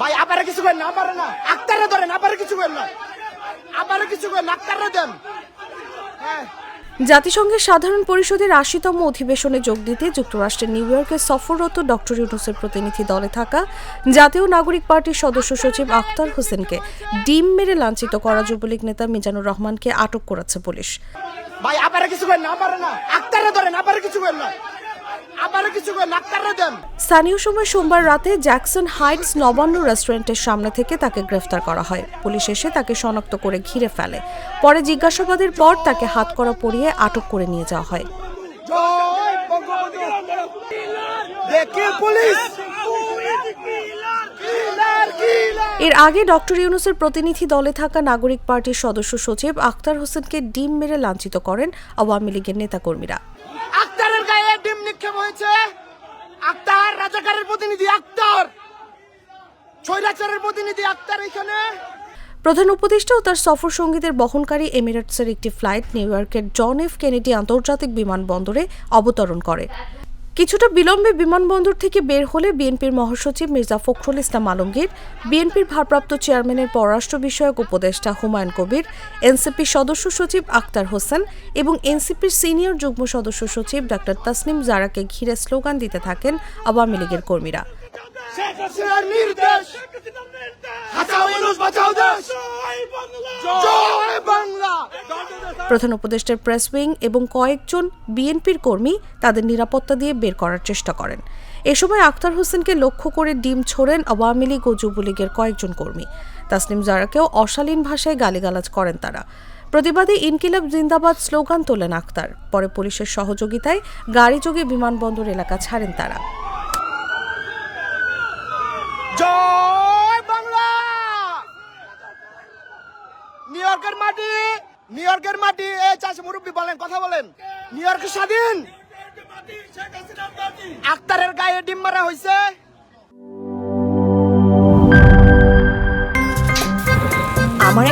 ভাই আবারে কিছু করেন না আবারে না। আক্তারে ধরেন আবারে কিছু করেন না। আবারে কিছু করেন আক্তারে দেন। হ্যাঁ। জাতিসংঘের সাধারণ পরিষদের আশিতম অধিবেশনে যোগ দিতে যুক্তরাষ্ট্রের নিউ ইয়র্কে সফররত ডক্টর ইউনুসের প্রতিনিধি দলে থাকা জাতীয় নাগরিক পার্টির সদস্য সচিব আখতার হোসেনকে ডিম মেরে লাঞ্ছিত করা যুবলীগ নেতা মিজানুর রহমানকে আটক করেছে পুলিশ। ভাই আবারে কিছু করেন না আবারে না। আক্তারে ধরেন আবারে কিছু করেন না। কিছু করেন না, দেন। স্থানীয় সময় সোমবার রাতে জ্যাকসন হাইটস নবান্ন রেস্টুরেন্টের সামনে থেকে তাকে গ্রেফতার করা হয়। পুলিশ এসে তাকে শনাক্ত করে ঘিরে ফেলে। পরে জিজ্ঞাসাবাদের পর তাকে হাতকড়া পরিয়ে আটক করে নিয়ে যাওয়া হয়। পুলিশ? এর আগে ডক্টর ইউনুসের প্রতিনিধি দলে থাকা নাগরিক পার্টির সদস্য সচিব আখতার হোসেনকে ডিম মেরে লাঞ্ছিত করেন আওয়ামী লীগের নেতাকর্মীরা। ডিম নিক্ষেপ হয়েছে। আক্তার, রাজাকারের প্রতিনিধি আক্তার। ছয়রাচারের প্রতিনিধি আক্তার এখানে। প্রধান উপদেষ্টা ও তার সফর সঙ্গীদের বহনকারী এমিরেটসের একটি ফ্লাইট নিউ ইয়র্কের জন এফ কেনেডি আন্তর্জাতিক বিমানবন্দরে অবতরণ করে। কিছুটা বিলম্বে বিমানবন্দর থেকে বের হলে বিএনপির মহাসচিব মির্জা ফখরুল ইসলাম আলমগীর, বিএনপির ভারপ্রাপ্ত চেয়ারম্যানের পররাষ্ট্র বিষয়ক উপদেষ্টা হুমায়ুন কবির, এনসিপির সদস্য সচিব আক্তার হোসেন এবং এনসিপির সিনিয়র যুগ্ম সদস্য সচিব ডাক্তার তাসনিম জারাকে ঘিরে স্লোগান দিতে থাকেন আওয়ামী লীগের কর্মীরা। বাংলা। প্রধান উপদেষ্টার প্রেস উইং এবং কয়েকজন বিএনপির কর্মী তাদের নিরাপত্তা দিয়ে বের করার চেষ্টা করেন। এ সময় আখতার হোসেনকে লক্ষ্য করে ডিম ছোড়েন আওয়ামী লীগ ও যুবলীগের কয়েকজন কর্মী। তাসনিম জারাকেও অশালীন ভাষায় গালিগালাজ করেন তারা। প্রতিবাদে ইনকিলাব জিন্দাবাদ স্লোগান তোলেন আখতার। পরে পুলিশের সহযোগিতায় গাড়িযোগে বিমানবন্দর এলাকা ছাড়েন তারা জয় বাংলা নিউ ইয়র্কের মাটি নিউ ইয়র্কের মাটি এই চাষি মুরব্বী বলেন কথা বলেন। নিউ ইয়র্ক স্বাধীন। আক্তারের গায়ে ডিম মারা হয়েছে